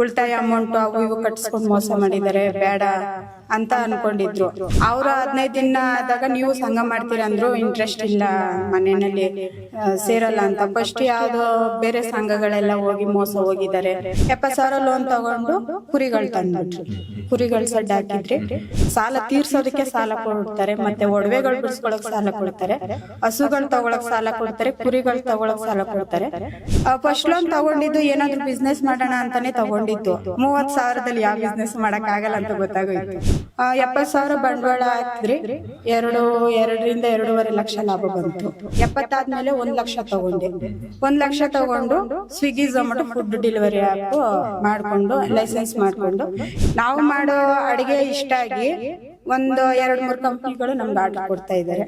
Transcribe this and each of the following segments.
ಉಳಿತಾಯ ಅಮೌಂಟ್ ಅವು ಇವು ಕಟ್ಸ್ಕೊಂಡು ಮೋಸ ಮಾಡಿದ್ದಾರೆ ಬೇಡ ಅಂತ ಅನ್ಕೊಂಡಿದ್ರು. ಅವ್ರ ಹದಿನೈದು ದಿನ ಆದಾಗ ನೀವು ಸಂಘ ಮಾಡ್ತೀರಾ ಅಂದ್ರು ಇಂಟ್ರೆಸ್ಟ್ ಇಲ್ಲ ಮನೆಯಲ್ಲಿ ಸೇರಲ್ಲ ಅಂತ. ಫಸ್ಟ್ ಯಾವ್ದೋ ಬೇರೆ ಸಂಘಗಳೆಲ್ಲ ಹೋಗಿ ಮೋಸ ಹೋಗಿದ್ದಾರೆ. ಎಪ್ಪತ್ ಸಾವಿರ ಲೋನ್ ತಗೊಂಡು ಕುರಿಗಳು ತಂದ್ಬಿಟ್ರು ಕುರಿಗಳು ಸಡ್ಡ ಹಾಕಿದ್ರಿ ಸಾಲ ತೀರ್ಸೋದಕ್ಕೆ ಸಾಲ ಕೊಡ್ತಾರೆ ಮತ್ತೆ ಒಡವೆಗಳು ಬಿಡಿಸ್ಕೊಳಕ್ ಸಾಲ ಕೊಡ್ತಾರೆ ಹಸುಗಳು ತಗೊಳಕ್ ಸಾಲ ಕೊಡ್ತಾರೆ ಕುರಿಗಳು ತಗೊಳಕ್ ಸಾಲ ಕೊಡ್ತಾರೆ. ಫಸ್ಟ್ ಲೋನ್ ತಗೊಂಡಿದ್ದು ಏನಾದ್ರು ಬಿಸ್ನೆಸ್ ಮಾಡೋಣ ಅಂತಾನೆ ತಗೊಂಡಿದ್ದು. ಮೂವತ್ ಸಾವಿರದಲ್ಲಿ ಯಾವ ಬಿಸ್ನೆಸ್ ಮಾಡಕ್ ಆಗಲ್ಲ ಅಂತ ಗೊತ್ತಾಗೋಯ್ತು. ಎಪ್ಪತ್ ಸಾವಿರ ಬಂಡವಾಳ ಹಾಕಿದ್ರಿ ಎರಡು, ಎರಡರಿಂದ ಎರಡೂವರೆ ಲಕ್ಷ ಲಾಭ ಬಂತು. ಎಪ್ಪತ್ತಾದ್ಮೇಲೆ ಒಂದ್ ಲಕ್ಷ ತಗೊಂಡೆ. ಒಂದ್ ಲಕ್ಷ ತಗೊಂಡು Swiggy Zomato food delivery app ಮಾಡ್ಕೊಂಡು ಲೈಸೆನ್ಸ್ ಮಾಡ್ಕೊಂಡು. ನಾವು ಮಾಡೋ ಅಡಿಗೆ ಇಷ್ಟ ಆಗಿ ಒಂದು ಎರಡ್, ಮೂರ್ ಕಂಪ್ನಿಗಳು ನಮ್ಗೆ ಆರ್ಡರ್ ಕೊಡ್ತಾ ಇದ್ದಾರೆ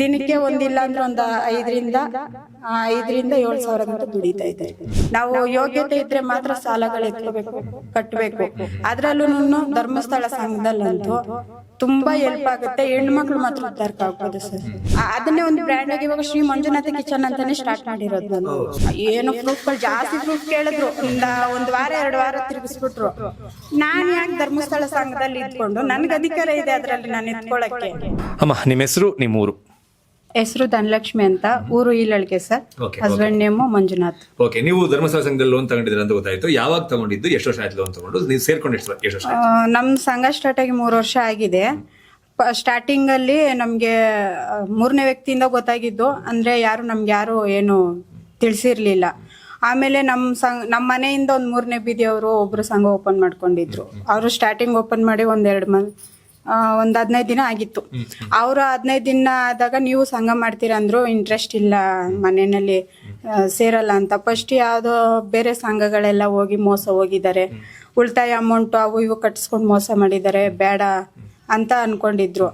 ದಿನಕ್ಕೆ ಒಂದಿಲ್ಲ ಅಂದ್ರೆ ಒಂದು ಐದರಿಂದ ಐದರಿಂದ ಏಳು ಸಾವಿರ ಗಂಟ ದುಡಿತಾ ಇದ್ದಾರೆ. ನಾವು ಯೋಗ್ಯತೆ ಇದ್ರೆ ಮಾತ್ರ ಸಾಲಗಳು ಎತ್ಕೋಬೇಕು ಕಟ್ಟಬೇಕು ಅದ್ರಲ್ಲೂ ಧರ್ಮಸ್ಥಳ ಸಂಘದಲ್ಲಂತೂ ತುಂಬಾ ಹೆಲ್ಪ್ ಆಗುತ್ತೆ. ಹೆಣ್ಮಕ್ಳು ಮಾತ್ರ ಉದ್ಧಾರಕ್ಕೆ ಆಗ್ಬೋದು ಸರ್. ಅದನ್ನೇ ಒಂದು ಬ್ರ್ಯಾಂಡ್ ಆಗಿ ಇವಾಗ ಶ್ರೀ ಮಂಜುನಾಥ ಕಿಚನ್ ಅಂತಾನೆ ಸ್ಟಾರ್ಟ್ ಮಾಡಿರೋದು ನಾನು. ಏನು ಪ್ರೂಫ್ಗಳು ಜಾಸ್ತಿ ಪ್ರೂಫ್ ಕೇಳಿದ್ರು ಒಂದು ಒಂದ್ ವಾರ ಎರಡು ವಾರ ತಿರುಗಿಸ್ಬಿಟ್ರು. ನಾನ್ ಯಾಕೆ ಧರ್ಮಸ್ಥಳ ಸಂಘದಲ್ಲಿ ಇದ್ಕೊಂಡು? ನನ್ಗೆ ಅಧಿಕಾರ ಇದೆ ಅದ್ರಲ್ಲಿ ನಾನು ಎತ್ಕೊಳ್ಳಕ್ಕೆ ಅಮ್ಮ ನಿಮ್ಮ ಹೆಸರು ನಿಮ್ಮ ಊರು ಹೆಸರು ಧನಲಕ್ಷ್ಮಿ ಅಂತ ಊರು ಈಲಳ್ಗೆ sir. Okay, husband name Manjunath. Okay ನೀವು ಧರ್ಮಸ್ಥಳ ಸಂಘದಲ್ಲಿ ಲೋನ್ ತಗೊಂಡಿದ್ರೆ ಅಂತ ಗೊತ್ತಾಯ್ತು. ಯಾವಾಗ ತಗೊಂಡಿದ್ದು ಎಷ್ಟು ವರ್ಷ ಆಯ್ತು ಲೋನ್ ತಗೊಂಡು? ನೀವು ಸೇರ್ಕೊಂಡು ಎಷ್ಟು ಎಷ್ಟು ವರ್ಷ ಆ, ನಮ್ ಸಂಘ ಸ್ಟಾರ್ಟ್ ಆಗಿ ಮೂರು ವರ್ಷ ಆಗಿದೆ. ಸ್ಟಾರ್ಟಿಂಗ್ ಅಲ್ಲಿ ನಮ್ಗೆ ಆ, ಮೂರನೇ ವ್ಯಕ್ತಿಯಿಂದ ಗೊತ್ತಾಗಿದ್ದು. ಅಂದ್ರೆ ಯಾರು ನಮ್ಗೆ ಯಾರು ಏನು ತಿಳಿಸಿರ್ಲಿಲ್ಲ. ಆಮೇಲೆ ನಮ್ಮ ಸಂಘ ನಮ್ಮ ಮನೆಯಿಂದ ಒಂದು ಮೂರನೇ ಬೀದಿಯವರು ಒಬ್ರು ಸಂಘ ಓಪನ್ ಮಾಡ್ಕೊಂಡಿದ್ರು. ಅವರು ಸ್ಟಾರ್ಟಿಂಗ್ ಓಪನ್ ಮಾಡಿ ಒಂದೆರಡು ಮಂತ್ ಒಂದು ಹದಿನೈದು ದಿನ ಆಗಿತ್ತು. ಅವರು ಹದಿನೈದು ದಿನ ಆದಾಗ ನೀವು ಸಂಘ ಮಾಡ್ತೀರಾ ಅಂದ್ರು ಇಂಟ್ರೆಸ್ಟ್ ಇಲ್ಲ ಮನೆಯಲ್ಲಿ ಸೇರಲ್ಲ ಅಂತ. ಫಸ್ಟ್ ಯಾವುದೋ ಬೇರೆ ಸಂಘಗಳೆಲ್ಲ ಹೋಗಿ ಮೋಸ ಹೋಗಿದ್ದಾರೆ. ಉಳಿತಾಯ ಅಮೌಂಟ್ ಅವು ಇವು ಕಟ್ಸ್ಕೊಂಡು ಮೋಸ ಮಾಡಿದ್ದಾರೆ. ಬೇಡ ಅಂತ ಅನ್ಕೊಂಡಿದ್ರು.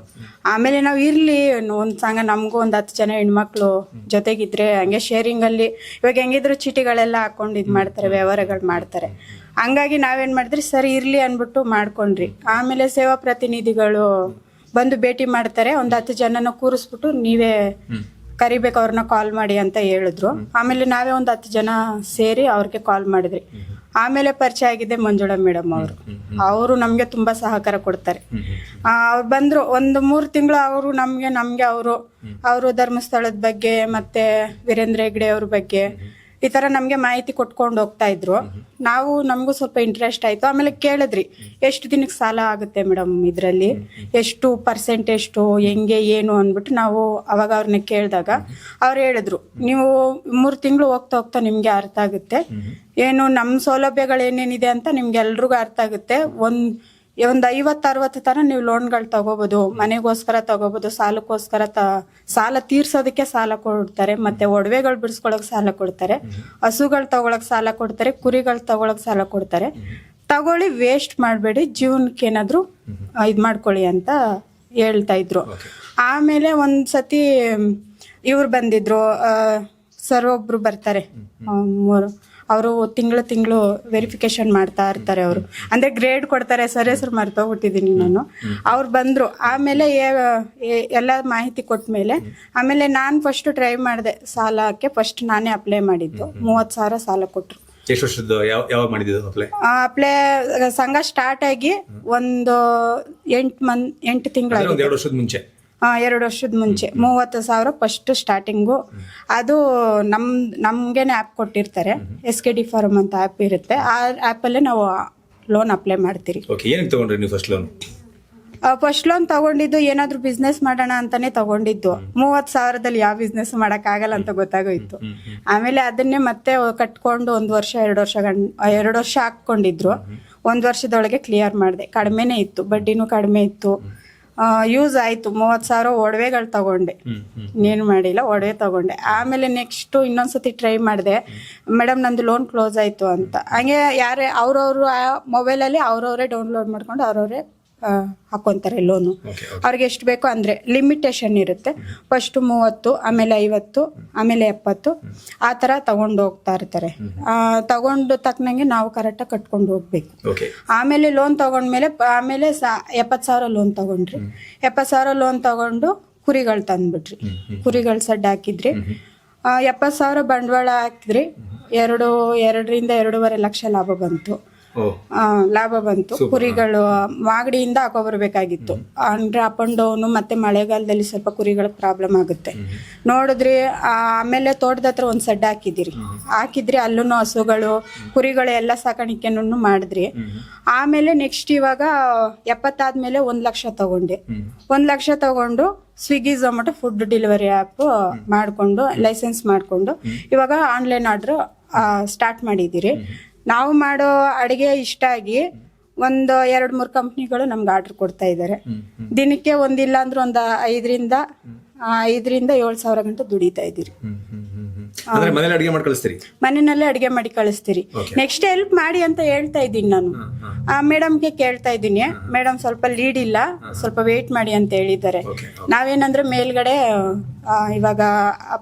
ಆಮೇಲೆ ನಾವು ಇರ್ಲಿ ಒಂದು ಸಂಘ ನಮಗೂ ಒಂದು ಹತ್ತು ಜನ ಹೆಣ್ಮಕ್ಳು ಜೊತೆಗಿದ್ರೆ ಹಂಗೆ ಶೇರಿಂಗ್ ಅಲ್ಲಿ ಇವಾಗ ಹೆಂಗಿದ್ರು ಚೀಟಿಗಳೆಲ್ಲ ಹಾಕೊಂಡು ಇದು ಮಾಡ್ತಾರೆ ವ್ಯವಹಾರಗಳು ಮಾಡ್ತಾರೆ. ಹಂಗಾಗಿ ನಾವೇನು ಮಾಡಿದ್ರಿ ಸರಿ ಇರ್ಲಿ ಅನ್ಬಿಟ್ಟು ಮಾಡ್ಕೊಂಡ್ರಿ. ಆಮೇಲೆ ಸೇವಾ ಪ್ರತಿನಿಧಿಗಳು ಬಂದು ಭೇಟಿ ಮಾಡ್ತಾರೆ ಒಂದು ಹತ್ತು ಜನನ ಕೂರಿಸ್ಬಿಟ್ಟು ನೀವೇ ಕರಿಬೇಕು ಅವ್ರನ್ನ ಕಾಲ್ ಮಾಡಿ ಅಂತ ಹೇಳಿದ್ರು. ಆಮೇಲೆ ನಾವೇ ಒಂದು ಹತ್ತು ಜನ ಸೇರಿ ಅವ್ರಿಗೆ ಕಾಲ್ ಮಾಡಿದ್ರಿ. ಆಮೇಲೆ ಪರಿಚಯ ಆಗಿದೆ ಮಂಜುಳಾ ಮೇಡಮ್ ಅವರು. ಅವರು ನಮಗೆ ತುಂಬಾ ಸಹಕಾರ ಕೊಡ್ತಾರೆ. ಅವ್ರು ಬಂದ್ರು ಒಂದು ಮೂರು ತಿಂಗಳು ಅವರು ನಮ್ಗೆ ನಮ್ಗೆ ಅವರು ಅವರು ಧರ್ಮಸ್ಥಳದ ಬಗ್ಗೆ ಮತ್ತೆ ವೀರೇಂದ್ರ ಹೆಗ್ಡೆ ಅವ್ರ ಬಗ್ಗೆ ಈ ತರ ನಮ್ಗೆ ಮಾಹಿತಿ ಕೊಟ್ಕೊಂಡು ಹೋಗ್ತಾ ಇದ್ರು. ನಾವು ನಮಗೂ ಸ್ವಲ್ಪ ಇಂಟ್ರೆಸ್ಟ್ ಆಯ್ತು. ಆಮೇಲೆ ಕೇಳಿದ್ರಿ, ಎಷ್ಟು ದಿನಕ್ಕೆ ಸಾಲ ಆಗುತ್ತೆ ಮೇಡಮ್ ಇದರಲ್ಲಿ? ಎಷ್ಟು ಪರ್ಸೆಂಟ್ ಎಷ್ಟು ಹೆಂಗೆ, ಏನು? ಅಂದ್ಬಿಟ್ಟು ನಾವು ಅವಾಗ ಅವ್ರನ್ನ ಕೇಳಿದಾಗ ಅವ್ರು ಹೇಳಿದ್ರು, ನೀವು ಮೂರು ತಿಂಗಳು ಹೋಗ್ತಾ ಹೋಗ್ತಾ ನಿಮ್ಗೆ ಅರ್ಥ ಆಗುತ್ತೆ. ಏನು ನಮ್ಮ ಸೌಲಭ್ಯಗಳು ಏನೇನಿದೆ ಅಂತ ನಿಮ್ಗೆ ಎಲ್ರಿಗೂ ಅರ್ಥ ಆಗುತ್ತೆ. ಒಂದ್ ಒಂದು ಐವತ್ತು ಅರವತ್ತು ತರ ನೀವು ಲೋನ್ಗಳು ತಗೋಬಹುದು ಮನೆಗೋಸ್ಕರ ತಗೋಬಹುದು ಸಾಲಕ್ಕೋಸ್ಕರ ತ ಸಾಲ ತೀರ್ಸೋದಕ್ಕೆ ಸಾಲ ಕೊಡ್ತಾರೆ ಮತ್ತೆ ಒಡವೆಗಳು ಬಿಡಿಸ್ಕೊಳಕ್ ಸಾಲ ಕೊಡ್ತಾರೆ ಹಸುಗಳು ತಗೊಳಕ್ ಸಾಲ ಕೊಡ್ತಾರೆ ಕುರಿಗಳು ತಗೊಳಕ್ ಸಾಲ ಕೊಡ್ತಾರೆ. ತಗೊಳ್ಳಿ ವೇಸ್ಟ್ ಮಾಡಬೇಡಿ ಜೀವನಕ್ಕೆ ಏನಾದ್ರು ಇದು ಮಾಡ್ಕೊಳ್ಳಿ ಅಂತ ಹೇಳ್ತಾ ಇದ್ರು. ಆಮೇಲೆ ಒಂದ್ಸತಿ ಇವ್ರು ಬಂದಿದ್ರು ಸರ್ ಒಬ್ರು ಬರ್ತಾರೆ ಮೂರು. ಅವರು ತಿಂಗಳು ತಿಂಗಳು ವೆರಿಫಿಕೇಶನ್ ಮಾಡ್ತಾ ಇರ್ತಾರೆ ಅವರು. ಅಂದ್ರೆ ಗ್ರೇಡ್ ಕೊಡ್ತಾರೆ ಸರ್ ಹೆಸರು ಮರ್ತೋಗ್ಬಿಟ್ಟಿದ್ದೀನಿ ನಾನು. ಅವ್ರು ಬಂದ್ರು. ಆಮೇಲೆ ಎಲ್ಲ ಮಾಹಿತಿ ಕೊಟ್ಮೇಲೆ ಆಮೇಲೆ ನಾನು ಫಸ್ಟ್ ಟ್ರೈ ಮಾಡಿದೆ. ಸಾಲಕ್ಕೆ ಫಸ್ಟ್ ನಾನೇ ಅಪ್ಲೈ ಮಾಡಿದ್ದು. ಮೂವತ್ತು ಸಾವಿರ ಸಾಲ ಕೊಟ್ಟರು ಎಷ್ಟು ವರ್ಷದ ಯಾವ ಯಾವಾಗ ಮಾಡಿದ್ದು ಅಪ್ಲೈ ಅಪ್ಲೈ ಸಂಘ ಸ್ಟಾರ್ಟ್ ಆಗಿ ಒಂದು ಎಂಟು ಮನ್ ಎಂಟು ತಿಂಗಳು ಎರಡು ವರ್ಷದ ಮುಂಚೆ. ಎರಡು ವರ್ಷದ ಮುಂಚೆ. ಮೂವತ್ತು ಸಾವಿರ ಫಸ್ಟ್ ಸ್ಟಾರ್ಟಿಂಗು ಅದು ನಮ್ ನಮ್ಗೇನೆ ಆ್ಯಪ್ ಕೊಟ್ಟಿರ್ತಾರೆ. ಎಸ್ ಕೆ ಡಿ ಫಾರ್ಮ್ ಅಂತ ಆ್ಯಪ್ ಇರುತ್ತೆ. ಆ ಆ್ಯಪಲ್ಲೇ ನಾವು ಲೋನ್ ಅಪ್ಲೈ ಮಾಡ್ತೀರಿ. ಓಕೆ ಏನಕ್ಕೆ ತಗೊಂಡ್ರಿ ನೀವು ಫಸ್ಟ್ ಲೋನ್ ಫಸ್ಟ್ ಲೋನ್ ತಗೊಂಡಿದ್ದು ಏನಾದ್ರೂ ಬಿಸ್ನೆಸ್ ಮಾಡೋಣ ಅಂತಾನೆ ತಗೊಂಡಿದ್ದು. ಮೂವತ್ತು ಸಾವಿರದಲ್ಲಿ ಯಾವ ಬಿಸ್ನೆಸ್ ಮಾಡಕ್ ಆಗಲ್ಲ ಅಂತ ಗೊತ್ತಾಗೋಯ್ತು. ಆಮೇಲೆ ಅದನ್ನೇ ಮತ್ತೆ ಕಟ್ಕೊಂಡು ಒಂದ್ ವರ್ಷ ಎರಡು ವರ್ಷ ಗಂಡ್ ಎರಡು ವರ್ಷ ಹಾಕೊಂಡಿದ್ರು ಒಂದ್ ವರ್ಷದೊಳಗೆ ಕ್ಲಿಯರ್ ಮಾಡಿದೆ. ಕಡಿಮೆನೇ ಇತ್ತು. ಬಡ್ಡಿನೂ ಕಡಿಮೆ ಇತ್ತು. ಯೂಸ್ ಆಯ್ತು. ಮೂವತ್ತು ಸಾವಿರ ಒಡವೆಗಳು ತಗೊಂಡೆ. ಏನು ಮಾಡಿಲ್ಲ ಒಡವೆ ತಗೊಂಡೆ. ಆಮೇಲೆ ನೆಕ್ಸ್ಟ್ ಇನ್ನೊಂದ್ಸತಿ ಟ್ರೈ ಮಾಡಿದೆ. ಮೇಡಮ್ ನಂದು ಲೋನ್ ಕ್ಲೋಸ್ ಆಯ್ತು ಅಂತ. ಹಂಗೆ ಯಾರೇ ಅವ್ರವ್ರು ಮೊಬೈಲಲ್ಲಿ ಅವ್ರವರೇ ಡೌನ್ಲೋಡ್ ಮಾಡ್ಕೊಂಡು ಅವ್ರವರೇ ಹಾಕೊಂತಾರೆ ಲೋನು ಅವ್ರಿಗೆ ಎಷ್ಟು ಬೇಕೋ ಅಂದರೆ ಲಿಮಿಟೇಷನ್ ಇರುತ್ತೆ. ಫಸ್ಟ್ ಮೂವತ್ತು ಆಮೇಲೆ ಐವತ್ತು ಆಮೇಲೆ ಎಪ್ಪತ್ತು. ಆ ಥರ ತಗೊಂಡು ಹೋಗ್ತಾ ಇರ್ತಾರೆ. ತಗೊಂಡು ತಕ್ಕನಂಗೆ ನಾವು ಕರೆಕ್ಟಾಗಿ ಕಟ್ಕೊಂಡು ಹೋಗ್ಬೇಕು. ಆಮೇಲೆ ಲೋನ್ ತಗೊಂಡ್ಮೇಲೆ ಆಮೇಲೆ ಎಪ್ಪತ್ತು ಸಾವಿರ ಲೋನ್ ತಗೊಂಡ್ರಿ. ಎಪ್ಪತ್ತು ಸಾವಿರ ಲೋನ್ ತಗೊಂಡು ಕುರಿಗಳು ತಂದ್ಬಿಟ್ರಿ. ಕುರಿಗಳು ಸಡ್ ಹಾಕಿದ್ರಿ. ಎಪ್ಪತ್ತು ಸಾವಿರ ಬಂಡವಾಳ ಹಾಕಿದ್ರಿ. ಎರಡು ಎರಡರಿಂದ ಎರಡೂವರೆ ಲಕ್ಷ ಲಾಭ ಬಂತು. ಲಾಭ ಬಂತು. ಕುರಿಗಳು ಮಾಗಡಿಯಿಂದ ಹಾಕೊಬರ್ಬೇಕಾಗಿತ್ತು ಅಂದ್ರೆ ಅಪ್ ಅಂಡ್ ಡೌನು ಮತ್ತೆ ಮಳೆಗಾಲದಲ್ಲಿ ಸ್ವಲ್ಪ ಕುರಿಗಳ ಪ್ರಾಬ್ಲಮ್ ಆಗುತ್ತೆ. ನೋಡಿದ್ರಿ ಆಮೇಲೆ ತೋಟದ ಹತ್ರ ಒಂದ್ ಸಡ್ಡ ಹಾಕಿದಿರಿ ಹಾಕಿದ್ರಿ ಅಲ್ಲೂ ಹಸುಗಳು ಕುರಿಗಳು ಎಲ್ಲ ಸಾಕಾಣಿಕೆನೂ ಮಾಡಿದ್ರಿ. ಆಮೇಲೆ ನೆಕ್ಸ್ಟ್ ಇವಾಗ ಎಪ್ಪತ್ತಾದ್ಮೇಲೆ ಒಂದ್ ಲಕ್ಷ ತಗೊಂಡೆ. ಒಂದ್ ಲಕ್ಷ ತಗೊಂಡು Swiggy Zomato food delivery app ಮಾಡಿಕೊಂಡು ಲೈಸೆನ್ಸ್ ಮಾಡಿಕೊಂಡು ಇವಾಗ ಆನ್ಲೈನ್ ಆರ್ಡ್ರ್ ಸ್ಟಾರ್ಟ್ ಮಾಡಿದ್ದೀರಿ. ನಾವು ಮಾಡೋ ಅಡಿಗೆ ಇಷ್ಟ ಆಗಿ ಒಂದು ಎರಡು ಮೂರು ಕಂಪ್ನಿಗಳು ನಮ್ಗೆ ಆರ್ಡರ್ ಕೊಡ್ತಾ ಇದ್ದಾರೆ. ದಿನಕ್ಕೆ ಒಂದಿಲ್ಲ ಅಂದ್ರೆ ಒಂದು ಐದರಿಂದ ಐದರಿಂದ ಏಳು ಸಾವಿರ ಗಂಟೆ ದುಡಿತಾ ಇದ್ದೀರಿ. ಮನೆಯಲ್ಲೇ ಅಡಿಗೆ ಮಾಡಿ ಕಳಿಸ್ತೀರಿ. ನೆಕ್ಸ್ಟ್ ಹೆಲ್ಪ್ ಮಾಡಿ ಅಂತ ಹೇಳ್ತಾ ಇದ್ದೀನಿ ನಾನು. ಆ ಮೇಡಮ್ಗೆ ಕೇಳ್ತಾ ಇದ್ದೀನಿ. ಮೇಡಮ್ ಸ್ವಲ್ಪ ಲೀಡ್ ಇಲ್ಲ. ಸ್ವಲ್ಪ ವೇಟ್ ಮಾಡಿ ಅಂತ ಹೇಳಿದ್ದಾರೆ. ನಾವೇನಂದ್ರೆ ಮೇಲ್ಗಡೆ ಆ, ಇವಾಗ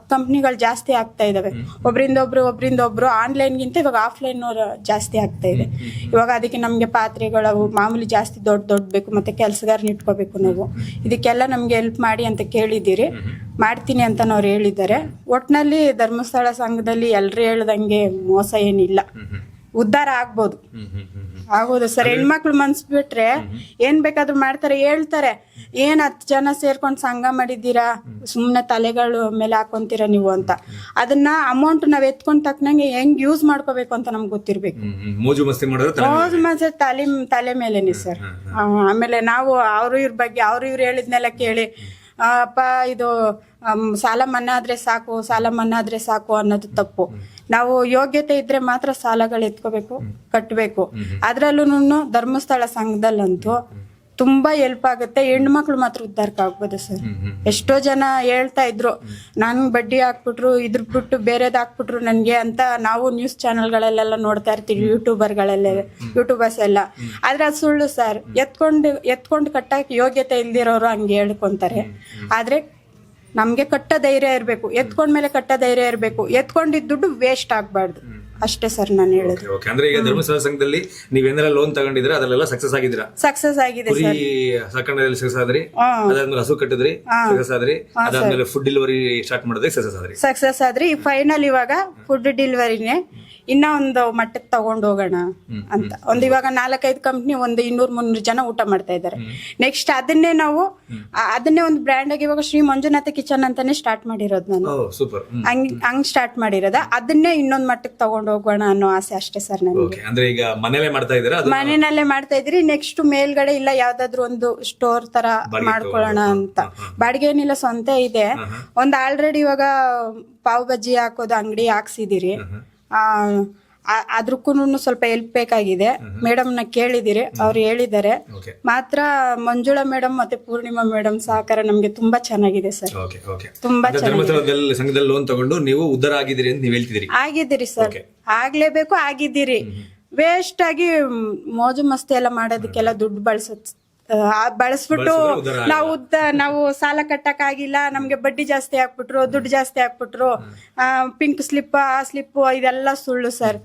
ಕಂಪ್ನಿಗಳು ಜಾಸ್ತಿ ಆಗ್ತಾ ಇದಾವೆ. ಒಬ್ರಿಂದ ಒಬ್ರು ಒಬ್ರಿಂದ ಒಬ್ರು ಆನ್ಲೈನ್ಗಿಂತ ಇವಾಗ ಆಫ್ಲೈನ್ ಜಾಸ್ತಿ ಆಗ್ತಾ ಇದೆ. ಇವಾಗ ಅದಕ್ಕೆ ನಮಗೆ ಪಾತ್ರೆಗಳು ಅವು ಮಾಮೂಲಿ ಜಾಸ್ತಿ ದೊಡ್ಡ ದೊಡ್ಡ ಬೇಕು ಮತ್ತೆ ಕೆಲಸಗಾರನ ಇಟ್ಕೋಬೇಕು ನಾವು. ಇದಕ್ಕೆಲ್ಲ ನಮ್ಗೆ ಹೆಲ್ಪ್ ಮಾಡಿ ಅಂತ ಕೇಳಿದ್ದೀರಿ. ಮಾಡ್ತೀನಿ ಅಂತ ಅವ್ರು ಹೇಳಿದ್ದಾರೆ. ಒಟ್ನಲ್ಲಿ ಧರ್ಮಸ್ಥಳ ಸಂಘದಲ್ಲಿ ಎಲ್ಲರೂ ಹೇಳ್ದಂಗೆ ಮೋಸ ಏನಿಲ್ಲ. ಉದ್ಧಾರ ಆಗ್ಬೋದು. ಹ್ಮ್ ಹ್ಮ್ ಹ್ಮ್ ಹ್ಮ್. ಆಗೋದು ಸರ್. ಹೆಣ್ಮಕ್ಳು ಮನ್ಸ್ ಬಿಟ್ರೆ ಏನ್ ಬೇಕಾದ್ರೂ ಮಾಡ್ತಾರೆ ಹೇಳ್ತಾರೆ. ಏನ್ ಹತ್ತು ಜನ ಸೇರ್ಕೊಂಡು ಸಂಘ ಮಾಡಿದ್ದೀರಾ? ಸುಮ್ನೆ ತಲೆಗಳು ಮೇಲೆ ಹಾಕೊಂತೀರಾ ನೀವು ಅಂತ. ಅದನ್ನ ಅಮೌಂಟ್ ನಾವ್ ಎತ್ಕೊಂಡ್ ತಕ್ಕನಂಗೆ ಹೆಂಗ್ ಯೂಸ್ ಮಾಡ್ಕೋಬೇಕು ಅಂತ ನಮ್ಗೆ ಗೊತ್ತಿರ್ಬೇಕು. ಮೋಜು ಮಸ್ತಿ ಮಾಡೋದು ತಲೆ ಮಸ್ತಿ ತಲೆ ತಲೆ ಮೇಲೇನೆ ಸರ್. ಆಮೇಲೆ ನಾವು ಅವ್ರ ಇವ್ರ ಬಗ್ಗೆ ಅವ್ರ ಇವ್ರು ಹೇಳಿದ್ನೆಲ್ಲ ಕೇಳಿ ಅಪ್ಪ ಇದು ಸಾಲ ಮನ್ನಾ ಆದ್ರೆ ಸಾಕು ಸಾಲ ಮನ್ನಾ ಆದ್ರೆ ಸಾಕು ಅನ್ನೋದು ತಪ್ಪು. ನಾವು ಯೋಗ್ಯತೆ ಇದ್ರೆ ಮಾತ್ರ ಸಾಲಗಳು ಎತ್ಕೋಬೇಕು ಕಟ್ಟಬೇಕು ಅದ್ರಲ್ಲೂ ಧರ್ಮಸ್ಥಳ ಸಂಘದಲ್ಲಂತೂ ತುಂಬಾ ಹೆಲ್ಪ್ ಆಗುತ್ತೆ. ಹೆಣ್ಮಕ್ಳು ಮಾತ್ರ ಉದ್ಧಾರಕ್ಕೆ ಆಗ್ಬೋದು ಸರ್. ಎಷ್ಟೋ ಜನ ಹೇಳ್ತಾ ಇದ್ರು ನಾನು ಬಡ್ಡಿ ಹಾಕ್ಬಿಟ್ರು ಇದ್ರ ಬಿಟ್ಟು ಬೇರೆದ್ ಹಾಕ್ಬಿಟ್ರು ನನ್ಗೆ ಅಂತ ನಾವು ನ್ಯೂಸ್ ಚಾನೆಲ್ಗಳಲ್ಲೆಲ್ಲ ನೋಡ್ತಾ ಇರ್ತೀವಿ ಯೂಟ್ಯೂಬರ್ಗಳೆಲ್ಲ ಯೂಟ್ಯೂಬರ್ಸ್ ಎಲ್ಲ. ಆದ್ರೆ ಅದು ಸುಳ್ಳು ಸರ್. ಎತ್ಕೊಂಡು ಎತ್ಕೊಂಡು ಕಟ್ಟಕ್ಕೆ ಯೋಗ್ಯತೆ ಇಲ್ದಿರೋರು ಹಂಗೆ ಹೇಳ್ಕೊಂತಾರೆ. ಆದ್ರೆ ನಮ್ಗೆ ಕಟ್ಟ ಧೈರ್ಯ ಇರ್ಬೇಕು. ಎತ್ಕೊಂಡ್ಮೇಲೆ ಕಟ್ಟ ಧೈರ್ಯ ಇರಬೇಕು. ಎತ್ಕೊಂಡಿದ್ದ ದುಡ್ಡು ವೇಸ್ಟ್ ಆಗ್ಬಾರ್ದು. ಅಷ್ಟೇ ಸರ್ ನಾನು ಹೇಳಿದ್ರೆ ಓಕೆ ಅಂದ್ರೆ ಈಗ ಧರ್ಮಸ್ಥಳ ಸಂಘದಲ್ಲಿ ನೀವೇನಾರ ಲೋನ್ ತಗೊಂಡಿದ್ರೆ ಅದರಲ್ಲೆಲ್ಲ ಸಕ್ಸಸ್ ಆಗಿದ್ದೀರಾ? ಸಕ್ಸಸ್ ಆಗಿದೆ ಕುರಿ ಸಾಕಣೆಯಲ್ಲಿ ಸಕ್ಸಸ್ ಆದ್ರಿ? ಅದಾದ್ಮೇಲೆ ಹಸು ಕಟ್ಟಿದ್ರಿ ಸಕ್ಸಸ್ ಆದ್ರಿ? ಅದಾದ್ಮೇಲೆ ಫುಡ್ ಡೆಲಿವರಿ ಸ್ಟಾರ್ಟ್ ಮಾಡಿದ್ರೆ ಸಕ್ಸಸ್ ಆದ್ರಿ? ಸಕ್ಸಸ್ ಆದ್ರಿ. ಫೈನಲ್ ಇವಾಗ ಫುಡ್ ಡೆಲಿವರಿನೇ ಇನ್ನ ಒಂದು ಮಟ್ಟಕ್ಕೆ ತಗೊಂಡ್ ಹೋಗೋಣ ಅಂತ. ಒಂದ್ ಇವಾಗ ನಾಲ್ಕೈದು ಕಂಪ್ನಿ ಒಂದು ಇನ್ನೂರ್ ಮುನ್ನೂರು ಜನ ಊಟ ಮಾಡ್ತಾ ಇದ್ದಾರೆ ನೆಕ್ಸ್ಟ್ ಅದನ್ನೇ ನಾವು ಅದನ್ನೇ ಒಂದು ಬ್ರ್ಯಾಂಡ್ ಆಗಿ ಇವಾಗ ಶ್ರೀ ಮಂಜುನಾಥ ಕಿಚನ್ ಅಂತಾನೆ ಸ್ಟಾರ್ಟ್ ಮಾಡಿರೋದು ನಾನು. ಹಂಗ್ ಹಂಗ್ ಸ್ಟಾರ್ಟ್ ಮಾಡಿರೋದ. ಅದನ್ನೇ ಇನ್ನೊಂದ್ ಮಟ್ಟಕ್ಕೆ ತಗೊಂಡು ಹೋಗೋಣ ಅನ್ನೋ ಆಸೆ ಅಷ್ಟೇ ಸರ್ ನನಗೆ. ಅಂದ್ರೆ ಈಗ ಮನೇಲೆ ಮಾಡ್ತಾ ಇದ್ದೀರಾ? ಮನೆಯಲ್ಲೇ ಮಾಡ್ತಾ ಇದ್ರಿ ನೆಕ್ಸ್ಟ್ ಮೇಲ್ಗಡೆ ಇಲ್ಲ ಯಾವ್ದಾದ್ರು ಒಂದು ಸ್ಟೋರ್ ತರ ಮಾಡ್ಕೊಳ್ಳೋಣ ಅಂತ. ಬಾಡಿಗೆ ಏನಿಲ್ಲ ಸ್ವಂತ ಇದೆ. ಒಂದ್ ಆಲ್ರೆಡಿ ಇವಾಗ ಪಾವ್ ಬಜ್ಜಿ ಹಾಕೋದು ಅಂಗಡಿ ಹಾಕ್ಸಿದಿರಿ ಆ ಆ- ಸ್ವಲ್ಪ ಹೆಲ್ಪ್ ಬೇಕಾಗಿದೆ. ಮೇಡಮ್ನ ಕೇಳಿದಿರಿ. ಅವ್ರು ಹೇಳಿದ್ದಾರೆ. ಮಾತ್ರ ಮಂಜುಳಾ ಮೇಡಮ್ ಮತ್ತೆ ಪೂರ್ಣಿಮಾ ಮೇಡಮ್ ಸಹಕಾರ ನಮ್ಗೆ ತುಂಬಾ ಚೆನ್ನಾಗಿದೆ ಸರ್. ತುಂಬಾ ಚೆನ್ನಾಗಿ ಸಂಘದಲ್ಲಿ ಲೋನ್ ತಗೊಂಡು ನೀವು ಉದ್ದಾರ ಆಗಿದ್ದೀರಿ ಅಂತ ನೀವು ಹೇಳ್ತಿದ್ದೀರಿ. ಆಗಿದ್ದೀರಿ ಸರ್. ಆಗ್ಲೇಬೇಕು ಆಗಿದ್ದೀರಿ. ವೇಸ್ಟ್ ಆಗಿ ಮೋಜು ಮಸ್ತಿ ಎಲ್ಲ ಮಾಡೋದಕ್ಕೆಲ್ಲ ದುಡ್ಡು ಬಳಸ ಬಳಸ್ಬಿಟ್ಟು ನಾವು ಉದ್ದ ನಾವು ಸಾಲ ಕಟ್ಟಕ್ಕಾಗಿಲ್ಲ ನಮ್ಗೆ ಬಡ್ಡಿ ಜಾಸ್ತಿ ಹಾಕ್ಬಿಟ್ರು ದುಡ್ಡು ಜಾಸ್ತಿ ಹಾಕ್ಬಿಟ್ರು ಪಿಂಕ್ ಸ್ಲಿಪ್ ಆ ಸ್ಲಿಪ್ ಇದೆಲ್ಲ ಸುಳ್ಳು ಸರ್.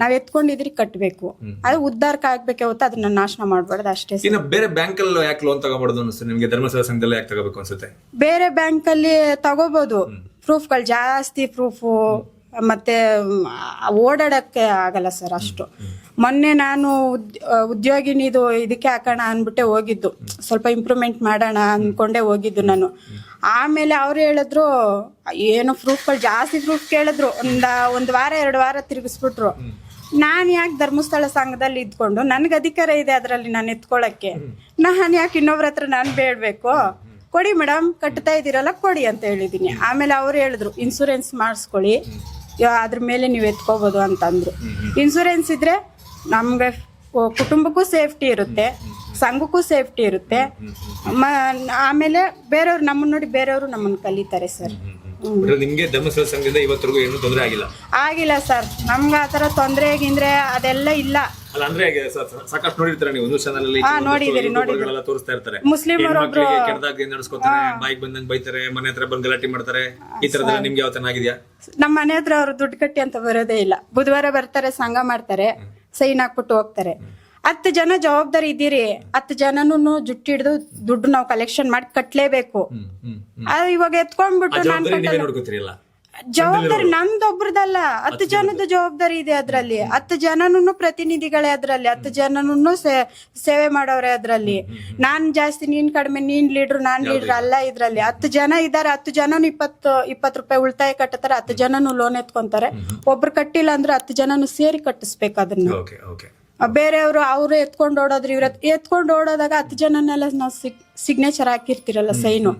ನಾವ್ ಎತ್ಕೊಂಡಿದ್ರಿ ಕಟ್ಬೇಕು. ಅದು ಉದ್ದಾರಕ್ಕೆ ಆಗ್ಬೇಕೆ ಹೊತ್ತು ಅದನ್ನ ನಾಶನ ಮಾಡ್ಬಾರ್ದು ಅಷ್ಟೇ ಇನ್ನು ಬೇರೆ ಬ್ಯಾಂಕ್ ಅಲ್ಲಿ ಯಾಕೆ ಲೋನ್ ತಗೋಬಾರ್ದು ಅನ್ಸುತ್ತೆ? ನಿಮ್ಗೆ ಧರ್ಮಸ್ಥಳ ಸಂಘದಲ್ಲಿ ಯಾಕೆ ತಗೋಬೇಕು ಅನ್ಸುತ್ತೆ? ಬೇರೆ ಬ್ಯಾಂಕ್ ಅಲ್ಲಿ ತಗೋಬಹುದು ಪ್ರೂಫ್ಗಳು ಜಾಸ್ತಿ ಪ್ರೂಫು ಮತ್ತೆ ಓಡಾಡಕ್ಕೆ ಆಗಲ್ಲ ಸರ್ ಅಷ್ಟು. ಮೊನ್ನೆ ನಾನು ಉದ್ಯೋಗಿನಿದು ಇದಕ್ಕೆ ಹಾಕೋಣ ಅಂದ್ಬಿಟ್ಟೆ ಹೋಗಿದ್ದು. ಸ್ವಲ್ಪ ಇಂಪ್ರೂವ್ಮೆಂಟ್ ಮಾಡೋಣ ಅಂದ್ಕೊಂಡೆ ಹೋಗಿದ್ದು ನಾನು. ಆಮೇಲೆ ಅವ್ರು ಹೇಳಿದ್ರು ಏನು ಪ್ರೂಫ್ಗಳು ಜಾಸ್ತಿ ಪ್ರೂಫ್ ಕೇಳಿದ್ರು. ಒಂದು ಒಂದು ವಾರ ಎರಡು ವಾರ ತಿರುಗಿಸ್ಬಿಟ್ರು. ನಾನು ಯಾಕೆ ಧರ್ಮಸ್ಥಳ ಸಂಘದಲ್ಲಿ ಇದ್ಕೊಂಡು ನನ್ಗೆ ಅಧಿಕಾರ ಇದೆ ಅದರಲ್ಲಿ ನಾನು ಎತ್ಕೊಳ್ಳೋಕ್ಕೆ ನಾನು ಯಾಕೆ ಇನ್ನೊಬ್ರ ಹತ್ರ ನಾನು ಬೇಡಬೇಕು? ಕೊಡಿ ಮೇಡಮ್ ಕಟ್ತಾ ಇದ್ದೀರಲ್ಲ ಕೊಡಿ ಅಂತ ಹೇಳಿದ್ದೀನಿ ಆಮೇಲೆ ಅವ್ರು ಹೇಳಿದ್ರು ಇನ್ಸೂರೆನ್ಸ್ ಮಾಡಿಸ್ಕೊಳ್ಳಿ. ಅದ್ರ ಮೇಲೆ ನೀವು ಎತ್ಕೋಬೋದು ಅಂತಂದ್ರು. ಇನ್ಸೂರೆನ್ಸ್ ಇದ್ರೆ ನಮ್ಗೆ ಕುಟುಂಬಕ್ಕೂ ಸೇಫ್ಟಿ ಇರುತ್ತೆ ಸಂಘಕ್ಕೂ ಸೇಫ್ಟಿ ಇರುತ್ತೆ. ಮ- ಆಮೇಲೆ ಬೇರೆಯವ್ರು ನಮ್ಮನ್ನ ನೋಡಿ ಬೇರೆಯವರು ನಮ್ಮನ್ನ ಕಲಿತಾರೆ ಸರ್. ನಿಮಗೆ ಧರ್ಮಸ್ಥಳ ಸಂಘದಿಂದ ಇವತ್ತರೆಗೂ ಏನು ತೊಂದರೆ ಆಗಿಲ್ಲ? ಆಗಿಲ್ಲ ಸರ್. ನಮ್ಗೆ ಆ ಥರ ತೊಂದರೆ ಆಗಿಂದ್ರೆ ಅದೆಲ್ಲ ಇಲ್ಲ. ಅಲ್ಲ ಅಂದ್ರೆ ಸಾಕಷ್ಟು ನೋಡಿರ್ತಾರೆ ನೀವು ನ್ಯೂಸ್ ಚಾನಲ್ ಅಲ್ಲಿ? ತೋರಿಸ್ತಾ ಇರ್ತಾರೆ. ಮುಸ್ಲಿಮರು ಕೆಟ್ಟದಾಗಿ ನಡೆಸ್ಕೊತಾರೆ ಬೈಕ್ ಬಂದಂಗ್ ಬೈತಾರೆ ಮನೆ ಹತ್ರ ಬಂದ್ ಗಲಾಟೆ ಮಾಡ್ತಾರೆ ಈ ತರದೆಲ್ಲ ನಿಮ್ಗೆ ಯಾವ ಆಗಿದ್ಯಾ? ನಮ್ಮ ಮನೆ ಹತ್ರ ಅವ್ರು ದುಡ್ಡು ಕಟ್ಟಿ ಅಂತ ಬರೋದೇ ಇಲ್ಲ. ಬುಧವಾರ ಬರ್ತಾರೆ ಸಂಘ ಮಾಡ್ತಾರೆ. ಸೈನ್ ಹಾಕ್ಬಿಟ್ಟು ಹೋಗ್ತಾರೆ. ಹತ್ತು ಜನ ಜವಾಬ್ದಾರಿ ಇದ್ದೀರಿ ಹತ್ತು ಜನನು ಜುಟ್ಟು ಹಿಡಿದು ದುಡ್ಡು ನಾವು ಕಲೆಕ್ಷನ್ ಮಾಡಿ ಕಟ್ಲೇಬೇಕು ಇವಾಗ ಎತ್ಕೊಂಡ್ಬಿಟ್ಟು ನಾನ್ ಜವಾಬ್ದಾರಿ ನಮ್ದೊಬ್ರದಲ್ಲ ಹತ್ತು ಜನದ ಜವಾಬ್ದಾರಿ ಇದೆ ಅದ್ರಲ್ಲಿ. ಹತ್ತು ಜನನು ಪ್ರತಿನಿಧಿಗಳೇ ಅದ್ರಲ್ಲಿ. ಹತ್ತು ಜನನು ಸೇವೆ ಮಾಡೋರೆ ಅದ್ರಲ್ಲಿ. ನಾನ್ ಜಾಸ್ತಿ ನೀನ್ ಕಡಿಮೆ ನೀನ್ ಲೀಡ್ರು ನಾನ್ ಲೀಡ್ರ್ ಅಲ್ಲ ಇದ್ರಲ್ಲಿ. ಹತ್ತು ಜನ ಇದಾರೆ ಹತ್ತು ಜನನು ಇಪ್ಪತ್ತು ಇಪ್ಪತ್ತು ರೂಪಾಯಿ ಉಳಿತಾಯ ಕಟ್ಟತಾರೆ ಹತ್ತು ಜನನು ಲೋನ್ ಎತ್ಕೊಂತಾರೆ. ಒಬ್ರು ಕಟ್ಟಿಲ್ಲ ಅಂದ್ರೆ ಹತ್ತು ಜನನು ಸೇರಿ ಕಟ್ಟಿಸ್ಬೇಕು ಅದನ್ನ. ಬೇರೆಯವರು ಅವರು ಎತ್ಕೊಂಡು ಓಡೋದ್ರು ಇವ್ರ ಎತ್ಕೊಂಡು ಓಡೋದಾಗ ಹತ್ತು ಜನನೆಲ್ಲ ನಾವು ಸಿಗ್ನೇಚರ್ ಹಾಕಿರ್ತಿರಲ್ಲ ಸೈನು.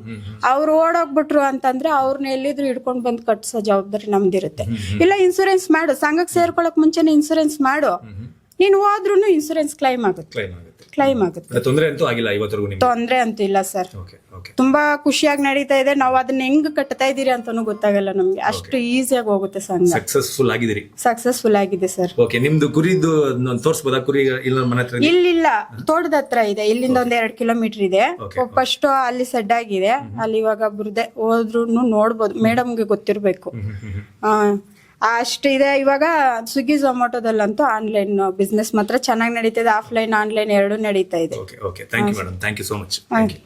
ಅವ್ರು ಓಡೋಗ್ಬಿಟ್ರು ಅಂತಂದ್ರೆ ಅವ್ರನ್ನ ಎಲ್ಲಿದ್ರು ಹಿಡ್ಕೊಂಡು ಬಂದು ಕಟ್ಸೋ ಜವಾಬ್ದಾರಿ ನಮ್ದಿರುತ್ತೆ. ಇಲ್ಲ ಇನ್ಸೂರೆನ್ಸ್ ಮಾಡು ಸಂಘಕ್ಕೆ ಸೇರ್ಕೊಳಕ್ ಮುಂಚೆನೆ ಇನ್ಸೂರೆನ್ಸ್ ಮಾಡು. ನೀನು ಹೋದ್ರೂ ಇನ್ಸೂರೆನ್ಸ್ ಕ್ಲೈಮ್ ಆಗುತ್ತೆ. ಕ್ಲೈಮ್ ಆಗುತ್ತೆ. ತೊಂದರೆ ಅಂತೂ ಆಗಿಲ್ಲ ಇವತ್ತರೆಗೂ ನಿಮ್ಗೆ? ತೊಂದ್ರೆ ಅಂತೂ ಇಲ್ಲ ಸರ್ ಓಕೆ ಓಕೆ ತುಂಬಾ ಖುಷಿಯಾಗಿ ನಡೀತಾ ಇದೆ. ನಾವು ಅದನ್ನ ಹೆಂಗ್ ಕಟ್ತಾ ಇದೀರಿ ಅಂತಾನು ಗೊತ್ತಾಗಲ್ಲ ನಮ್ಗೆ. ಅಷ್ಟು ಈಸಿಯಾಗಿ ಹೋಗುತ್ತೆ ಸಂಘ ಸಕ್ಸಸ್ಫುಲ್ ಆಗಿದ್ದೀರಿ. ಸಕ್ಸಸ್ಫುಲ್ ಆಗಿದೆ ಸರ್ ಓಕೆ ನಿಮ್ದು ಕುರಿದು ತೋರಿಸ್ಬೋದಾ? ಕುರಿ ಇಲ್ಲ ಮನೆ ಹತ್ರ? ಇಲ್ಲಿಲ್ಲ. ತೋಟದ ಹತ್ರ ಇದೆ. ಇಲ್ಲಿಂದ ಒಂದ್ ಎರಡ್ ಕಿಲೋಮೀಟರ್ ಇದೆ. ಫಸ್ಟ್ ಅಲ್ಲಿ ಸೆಡ್ ಆಗಿದೆ. ಅಲ್ಲಿ ಇವಾಗ ಬುರ್ದೆ ಹೋದ್ರು ನೋಡ್ಬೋದು. ಮೇಡಮ್ಗೆ ಗೊತ್ತಿರ್ಬೇಕು. ಆ, ಅಷ್ಟು ಇದೆ. ಇವಾಗ ಸ್ವಿಗ್ಗಿ ಝೊಮ್ಯಾಟೋದಲ್ಲಂತೂ ಆನ್ಲೈನ್ ಬಿಸ್ನೆಸ್ ಮಾತ್ರ ಚೆನ್ನಾಗಿ ನಡೀತಿದೆ. ಆಫ್ಲೈನ್ ಆನ್ಲೈನ್ ಎರಡೂ ನಡೀತಾ ಇದೆ. Okay okay thank you madam thank you so much thank you